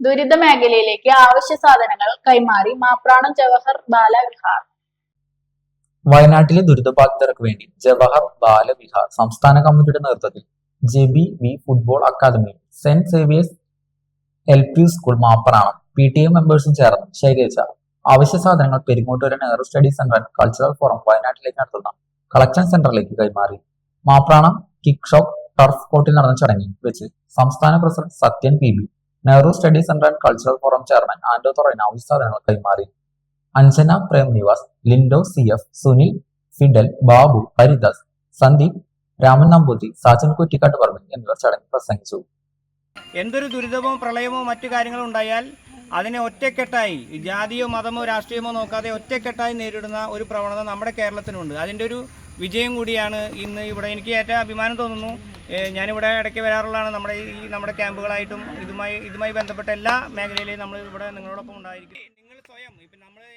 ദുരിത മേഖലയിലേക്ക് ആവശ്യ സാധനങ്ങൾ കൈമാറി മാപ്രാണം ജവഹർ ബാല വിഹാർ വയനാട്ടിലെ ദുരിതബാധിതർക്ക് വേണ്ടി ജവഹർ ബാലവിഹാർ സംസ്ഥാന കമ്മിറ്റിയുടെ നേതൃത്വത്തിൽ J B V football academy saint Xavier's L P school Mapparanam P T A മെമ്പേഴ്സും ചേർന്ന് ശേഖരിച്ച അവശ്യ സാധനങ്ങൾ Peringottoor Nehru study centre and cultural forum വയനാട്ടിലേക്ക് നടത്തുന്ന കളക്ഷൻ സെന്ററിലേക്ക് കൈമാറി. മാപ്രാണം കിക്ക് ഷോപ്പ് ടർഫ് കോർട്ടിൽ നടന്ന ചടങ്ങിൽ വെച്ച് സംസ്ഥാന president Sathyan P B Nehru study centre and cultural forum chairman Ando തുറയിന് അവശ്യ സാധനങ്ങൾ കൈമാറി. Anjana Prem Nivas Lindo C F Sunil Fidel Babu Haridas Sandeep Raman Namboothi Sajan Kuttikkatt Parambil എന്നിവർ ചടങ്ങിൽ പ്രസംഗിച്ചു. എന്തൊരു ദുരിതമോ പ്രളയമോ മറ്റു കാര്യങ്ങളോ ഉണ്ടായാൽ അതിനെ ഒറ്റക്കെട്ടായി ജാതിയോ മതമോ രാഷ്ട്രീയമോ നോക്കാതെ ഒറ്റക്കെട്ടായി നേരിടുന്ന ഒരു പ്രവണത നമ്മുടെ കേരളത്തിനുണ്ട്. അതിന്റെ ഒരു വിജയം കൂടിയാണ് ഇന്ന് ഇവിടെ. എനിക്ക് ഏറ്റവും അഭിമാനം തോന്നുന്നു ഞാനിവിടെ ഇടയ്ക്ക് വരാറുള്ളതാണ്. നമ്മുടെ ഈ നമ്മുടെ ക്യാമ്പുകളായിട്ടും ഇതുമായി ഇതുമായി ബന്ധപ്പെട്ട എല്ലാ മേഖലയിലെയും നമ്മൾ ഇവിടെ നിങ്ങളോടൊപ്പം ഉണ്ടായിരിക്കും. നിങ്ങൾ സ്വയം ഇപ്പം നമ്മൾ